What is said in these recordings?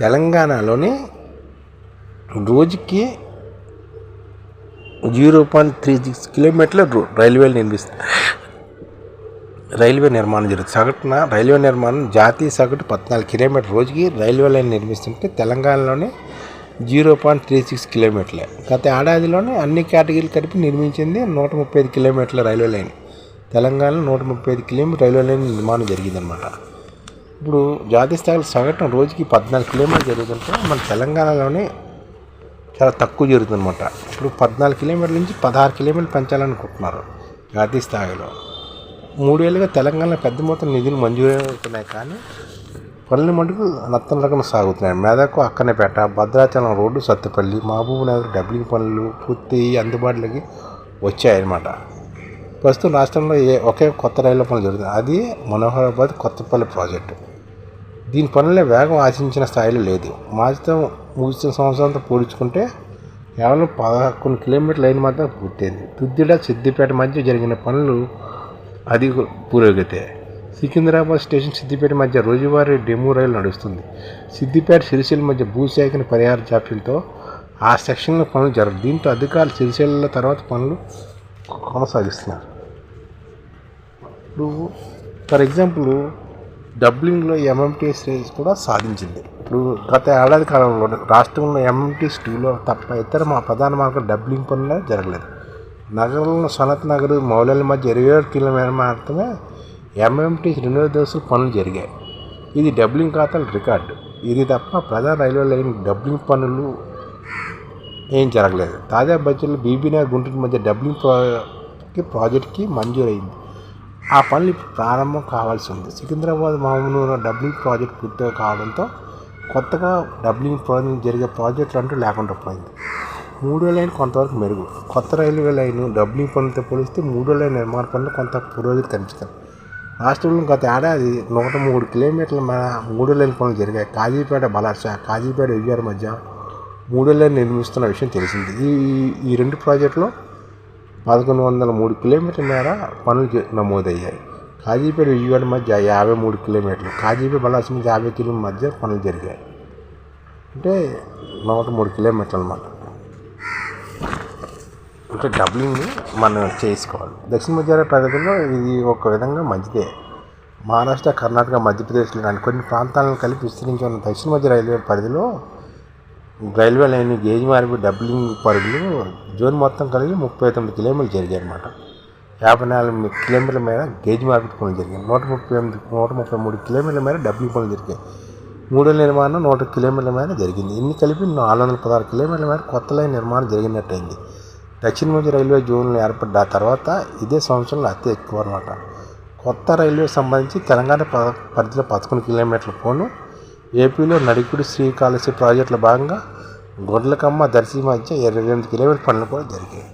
తెలంగాణలోని రోజుకి zero point three six కిలోమీటర్ల రో- రైల్వేలు నిర్మిస్తారు రైల్వే నిర్మాణం జరుగుతుంది. సగటున రైల్వే నిర్మాణం జాతీయ సగటు పద్నాలుగు కిలోమీటర్ రోజుకి రైల్వే లైన్ నిర్మిస్తుంటే తెలంగాణలోనే జీరో పాయింట్ త్రీ సిక్స్ కిలోమీటర్లే. గత ఏడాదిలోనే అన్ని కేటగిరీలు కలిపి నిర్మించింది నూట ముప్పై ఐదు కిలోమీటర్ల రైల్వే లైన్. తెలంగాణలో నూట ముప్పై ఐదు కిలోమీటర్ రైల్వే లైన్ నిర్మాణం జరిగిందనమాట ఇప్పుడు జాతీయ స్థాయిలో సగటున రోజుకి పద్నాలుగు కిలోమీటర్లు జరుగుతుంటే మన తెలంగాణలోనే చాలా తక్కువ జరుగుతుందన్నమాట. ఇప్పుడు పద్నాలుగు కిలోమీటర్ల నుంచి పదహారు కిలోమీటర్లు పెంచాలనుకుంటున్నారు జాతీయ స్థాయిలో. మూడేళ్ళుగా తెలంగాణలో పెద్ద మొత్తం నిధులు మంజూరు అవుతున్నాయి కానీ పనులు మటుకు నత్తన రకం సాగుతున్నాయి. మెదకు అక్కనేపేట భద్రాచలం రోడ్డు సత్తుపల్లి మహబూబ్ నగర్ డబ్లింగ్ పనులు పూర్తి అందుబాటులోకి వచ్చాయన్నమాట. ప్రస్తుతం రాష్ట్రంలో ఏ ఒకే కొత్త రైలు పనులు జరుగుతుంది అది మనోహరాబాద్ కొత్తపల్లి ప్రాజెక్టు. దీని పనుల వేగం ఆశించిన స్థాయిలో లేదు. మాజితో ముగిసిన సంవత్సరంతో పోల్చుకుంటే కేవలం పదకొండు కిలోమీటర్ లైన్ మాత్రం పూర్తయింది. తుద్దిడ సిద్దిపేట మధ్య జరిగిన పనులు అది పురోగతి. సికింద్రాబాద్ స్టేషన్ సిద్దిపేట మధ్య రోజువారీ డెమో రైలు నడుస్తుంది. సిద్దిపేట సిరిసిల్ల మధ్య భూసేకరణ పరిహార జాప్యంతో ఆ సెక్షన్లో పనులు జరగదు దీంతో అధికారులు సిరిసిల్ల తర్వాత పనులు కొనసాగిస్తున్నారు. ఇప్పుడు ఫర్ ఎగ్జాంపుల్ డబ్లింగ్లో ఎంఎంటీఎస్ రేస్ కూడా సాధించింది. ఇప్పుడు గత ఏడాది కాలంలో రాష్ట్రంలో ఎంఎంటీఎస్ టూలో తప్ప ఇతర మా ప్రధాన మార్గం డబ్లింగ్ పనులు జరగలేదు. నగరంలో సనత్ నగర్ మౌలాల మధ్య ఇరవై ఏడు కిలోమీటర్ మాత్రమే ఎంఎంటీఎస్ రెండో దశలు పనులు జరిగాయి. ఇది డబ్లింగ్ ఖాతాల రికార్డు. ఇది తప్ప ప్రధాన రైల్వే లైన్ డబ్లింగ్ పనులు ఏం జరగలేదు. తాజా బడ్జెట్లో బీబీనగర్ గుంటూరు మధ్య డబ్లింగ్ ప్రాజెక్ట్కి ప్రాజెక్ట్కి మంజూరైంది. ఆ పనులు ఇప్పుడు ప్రారంభం కావాల్సి ఉంది. సికింద్రాబాద్ మామూలు డబ్లింగ్ ప్రాజెక్ట్ పూర్తిగా కావడంతో కొత్తగా డబ్లింగ్ ప్రాజెక్ట్ జరిగే ప్రాజెక్టులు అంటూ లేకుండా పోయింది. మూడో లైన్ కొంతవరకు మెరుగు. కొత్త రైల్వే లైన్ డబ్లింగ్ పనులతో పోలిస్తే మూడో లైన్ నిర్మాణ పనులు కొంత పురోగతి కనిపిస్తుంది రాష్ట్రంలో గత ఏడాది నూట మూడు కిలోమీటర్ల మేర మూడో లైన్ పనులు జరిగాయి. కాజీపేట బలార్ష కాజీపేట విజయాల మధ్య మూడో లైన్ నిర్మిస్తున్న విషయం తెలిసింది. ఈ ఈ రెండు ప్రాజెక్టులో పదకొండు వందల మూడు కిలోమీటర్ల మేర పనులు చే- నమోదయ్యాయి. కాజీపేట విజయవాడ మధ్య యాభై మూడు కిలోమీటర్లు కాజీపేట బలాసి మధ్య యాభై కిలోమీటర్ మధ్య పనులు జరిగాయి. అంటే నూట మూడు కిలోమీటర్లు అన్నమాట. అంటే డబ్లింగ్ మనం చేసుకోవాలి. దక్షిణ మధ్య ప్రగతిలో ఇది ఒక విధంగా మంచిదే. మహారాష్ట్ర కర్ణాటక మధ్యప్రదేశ్ లాంటి కొన్ని ప్రాంతాలను కలిపి విస్తరించి ఉన్న దక్షిణ మధ్య రైల్వే పరిధిలో రైల్వే లైన్ గేజ్ మార్పు డబ్లింగ్ పరుగులు జోన్ మొత్తం కలిగి ముప్పై తొమ్మిది కిలోమీటర్లు జరిగాయి అనమాట యాభై నాలుగు కిలోమీటర్ల మేర గేజ్ మార్కెట్ పనులు జరిగాయి. నూట ముప్పై ఎనిమిది నూట ముప్పై మూడు కిలోమీటర్ల మేర డబ్లింగ్ పనులు జరిగాయి. మూడో నిర్మాణం నూట కిలోమీటర్ల మేర జరిగింది. ఇన్ని కలిపి నాలుగు వందల పదహారు కిలోమీటర్ల మేర కొత్త లైన్ నిర్మాణం జరిగినట్టయింది. దక్షిణ మధ్య రైల్వే జోన్లు ఏర్పడ్డ తర్వాత ఇదే సంవత్సరంలో అతి ఎక్కువ అనమాట కొత్త రైల్వే సంబంధించి తెలంగాణ ప- పరిధిలో పదకొండు కిలోమీటర్ల పోను. ఏపీలో నడికుడి శ్రీకాళహస్తి ప్రాజెక్టులో భాగంగా గొడ్లకమ్మ దర్శి మధ్య ఇరవై ఎనిమిది కిలోమీటర్ పనులు కూడా జరిగాయి.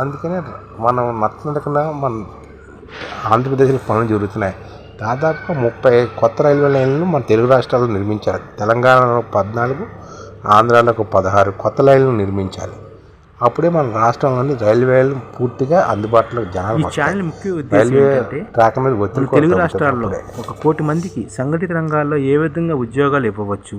అందుకనే మనం నచ్చకుండా మన ఆంధ్రప్రదేశ్లో పనులు జరుగుతున్నాయి. దాదాపుగా ముప్పై కొత్త రైల్వే లైన్లు మన తెలుగు రాష్ట్రాల్లో నిర్మించారు. తెలంగాణలో పద్నాలుగు ఆంధ్రాలో ఒక పదహారు కొత్త లైన్లు నిర్మించాలి అప్పుడే మన రాష్ట్రంలోని రైల్వేలు పూర్తిగా అందుబాటులో జనాలు ఛానల్ ముఖ్య ఉద్దేశం రైల్వే ట్రాక్ మీద తెలుగు రాష్ట్రాల్లో ఒక కోటి మందికి సంఘటిత రంగాల్లో ఏ విధంగా ఉద్యోగాలు ఇవ్వవచ్చు